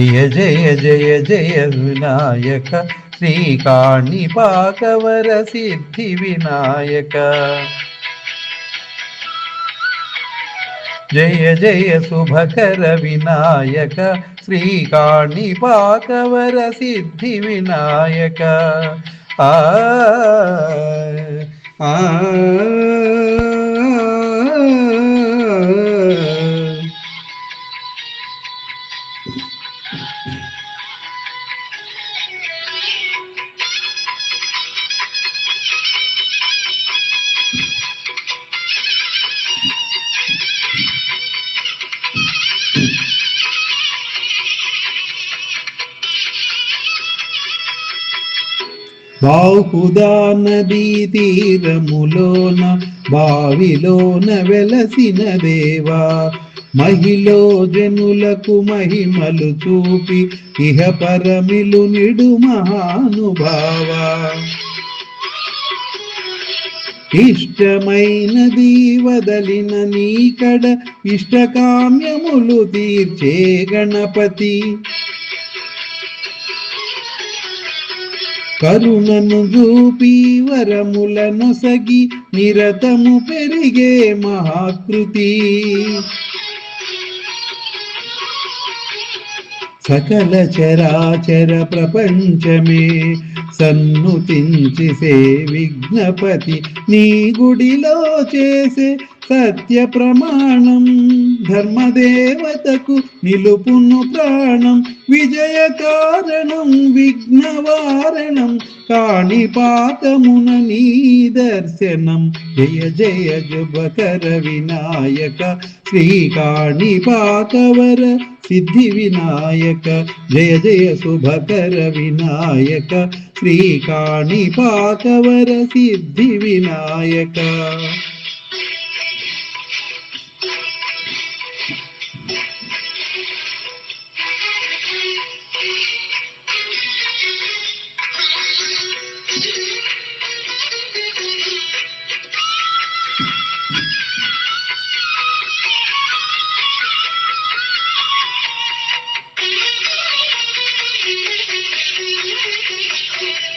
जय जय जय जय विनायक। श्रीकाणिपाकवरसिद्धिविनायक जय जय शुभकर विनायक। श्रीकाणिपाकवरसिद्धिविनायक आ, आ, आ। బాహుదా నదీ తీరములోన బావిలోన వెలసిన దేవా మహిలో జనులకు మహిమలు చూపి ఇహ పరమిలు నిడు మహానుభావా. ఇష్టమైనది వదలిన నీకడ ఇష్టకామ్యములు తీర్చే గణపతి కరుణను చూపి వరములను సగి నిరతము పెరిగే మహాకృతి. సకల చరాచర ప్రపంచమే సన్నుతించి సే విఘ్నపతి నీ గుడిలో చేసే సత్య ప్రమాణం. ధర్మదేవతకు నిలుపును ప్రాణం. విజయ కారణం విఘ్నవారణం కాణిపాకమున నీ దర్శనం. జయ జయ జుభకర వినాయక. శ్రీ కాణిపాకవర సిద్ధి వినాయక. జయ జయ శుభకర వినాయక. శ్రీ కాణిపాకవర సిద్ధి వినాయక.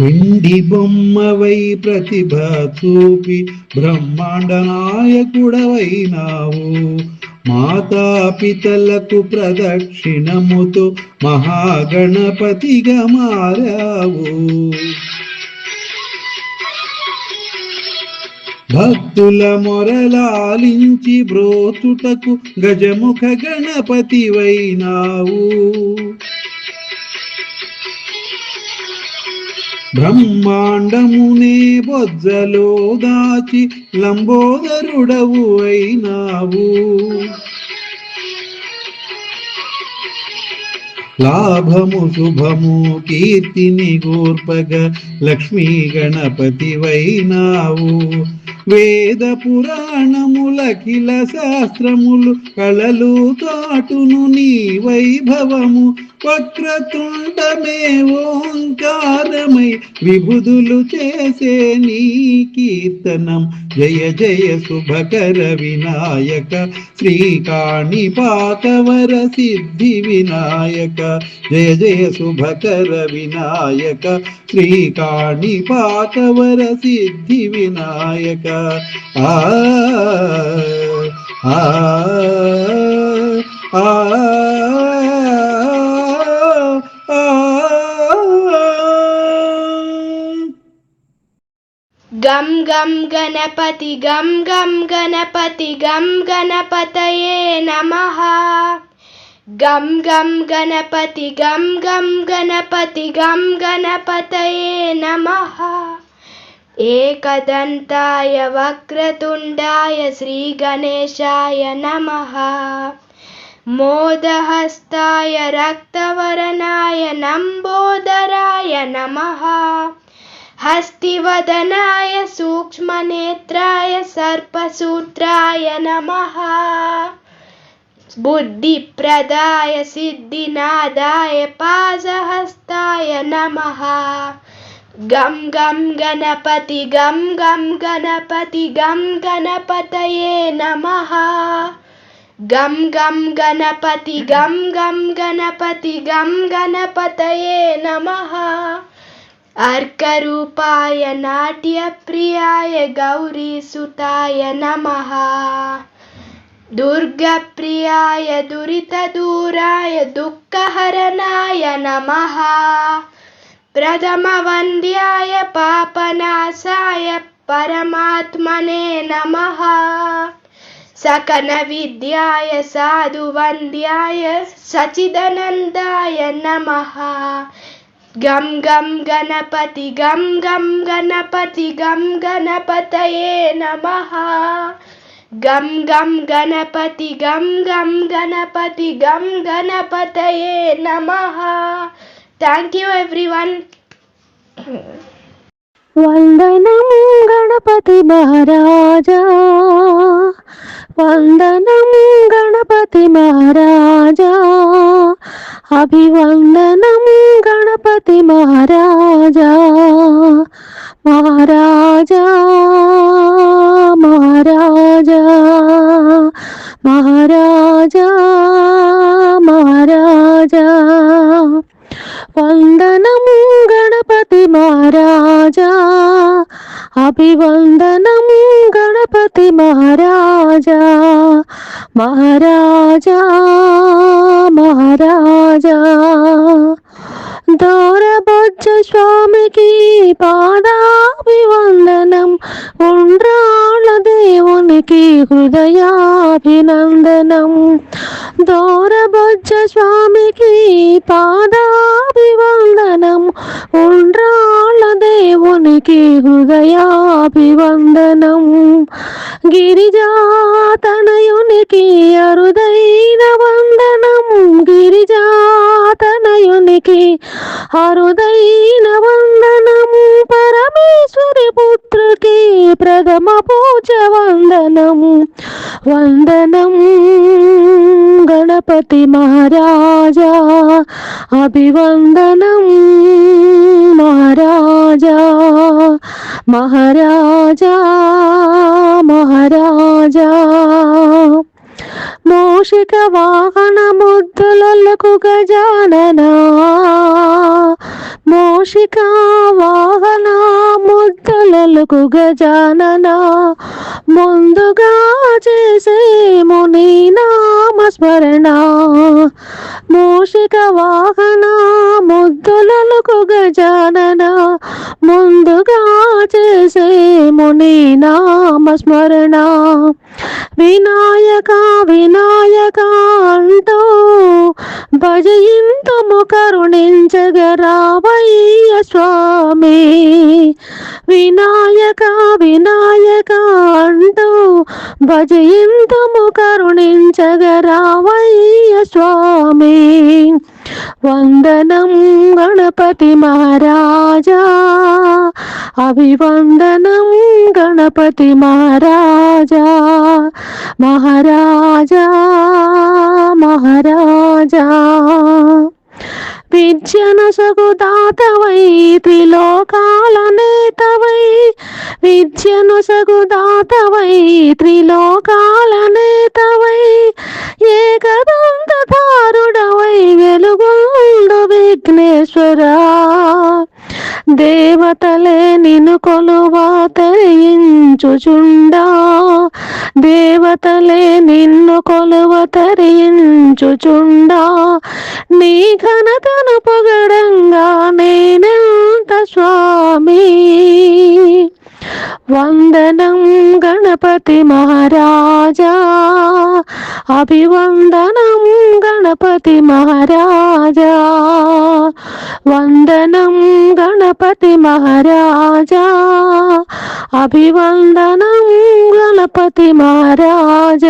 పిండి బొమ్మవై ప్రతిభ చూపి బ్రహ్మాండ నాయకుడవైనావు. మాతాపితలకు ప్రదక్షిణముతో మహాగణపతిగా మారావు. భక్తుల మొరలాలించి బ్రోతుటకు గజముఖ గణపతివైనావు. బ్రహ్మాండమునే బొజ్జలో దాచి లంబోదరుడవు అయినావు. లాభము శుభము కీర్తిని గోర్పగ లక్ష్మీ గణపతి వైనావు వేద పురాణములకిల శాస్త్రములు కళలు తాటును నీ వైభవము. వక్రతుండమే ఓంకారమై విభుదులు చేసే నీ కీర్తనం. జయ జయ శుభకర వినాయక శ్రీకాణి పాకవర సిద్ధి వినాయక. జయ జయ శుభకర వినాయక శ్రీకాణి పాకవర సిద్ధి వినాయక. ఆ ఆ ఆ. गं गं गणपति गं गं गणपति गं गणपतये नमः। गं गं गणपति गं गं गणपति गं गणपतये नमः। एकदन्ताय वक्रतुण्डाय श्रीगणेशाय नमः। मोदहस्ताय रक्तवर्णाय नम्बोदराय नमः। हस्तिवदनाय सूक्ष्मनेत्राय सर्पसूत्राय नमः। बुद्धिप्रदाय सिद्धिनादाय पाशहस्ताय नमः। गं गं गणपति गं गं गणपति गं गणपतये नमः। गं गं गणपति गं गं गणपति गं गणपतये नमः अर्करूपाय नाट्यप्रियाय गौरीसुताय नमः दुर्गप्रियाय दुरितदूराय दुःखहरणाय नमः प्रथमवन्द्याय पापनाशाय परमात्मने नमः सकनविद्याय साधुवन्द्याय सचिदनन्दाय नमः గం గం గణపతి గం గం గణపతి గం గణపతయే నమ. గం గం గణపతి గం గం గణపతి గం గణపతయే నమ. థ్యాంక్ యూ ఎవ్రీవన్ వందనం గణపతి మహారాజా. వందనం గణపతి మహారాజా అభివందనం గణపతి మహారాజా మహారాజా మహారాజా మహారాజా మహారాజా వందనం గణపతి మహారాజా అభివందనం గణపతి మహారాజా మహారాజా మహారాజా దౌరబొజ్జ స్వామికి పాదాభివందనం. ఉండ్రాళ్ళ దేవునికి హృదయాభినందనం. దౌరబొజ్జ స్వామికి పాదా దేవునికి హృదయాభివందనం. గిరిజాతనయునికి అరుదైన వందనం. గిరిజాతనయునికి అరుదైన వందనం. పరమేశ్వరి పుత్రుకి ప్రథమ పూజ వందనం. వందనం. గణపతి మహారాజా అభివందనం మహారాజా మహారాజా మహారాజా మూషిక వాహన ముద్దులకు గజాననా మూషిక వాహన ముద్దులకు గజానన ముందుగా చేసే ముని నామస్మరణ మూషిక వాహన ముద్దులకు గజానన ముందుగా చేసే ముని నామస్మరణ వినాయక వినాయక అంటూ భజయింతుము కరుణించగరావయ్య స్వామి. వినాయక వినాయక భజయింతుము కరుణించగరావయ్య స్వామి వందనం గణపతి మహారాజా అభివందనం గణపతి మహారాజా మహారాజా మహారాజా విద్యను సగుదాతవై త్రిలోకాల నేతవై విద్యను సగుదాతవై త్రిలోకాల నేతవై ఏకదంతధారుడవై వెలుగుండు విఘ్నేశ్వరా. దేవతలే నిన్ను కొలువతరించుచుండా దేవతలే నిన్ను కొలువతరించుచుండా నీ ఘనతను పొగడంగా నేనెంత స్వామి. വന്ദനം ഗണപതി മഹാരാജ. അഭിവന്ദനം ഗണപതി മഹാരാജ. വന്ദനം ഗണപതി മഹാരാജ. അഭിവന്ദനം ഗണപതി മഹാരാജ.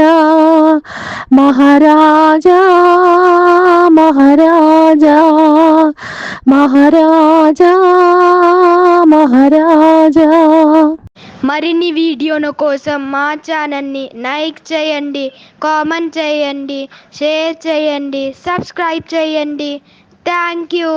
മഹാരാജ മഹാരാജ మహారాజా మహారాజా. మరిన్ని వీడియోల కోసం మా ఛానల్ని లైక్ చేయండి కామెంట్ చేయండి షేర్ చేయండి సబ్స్క్రైబ్ చేయండి. Thank you.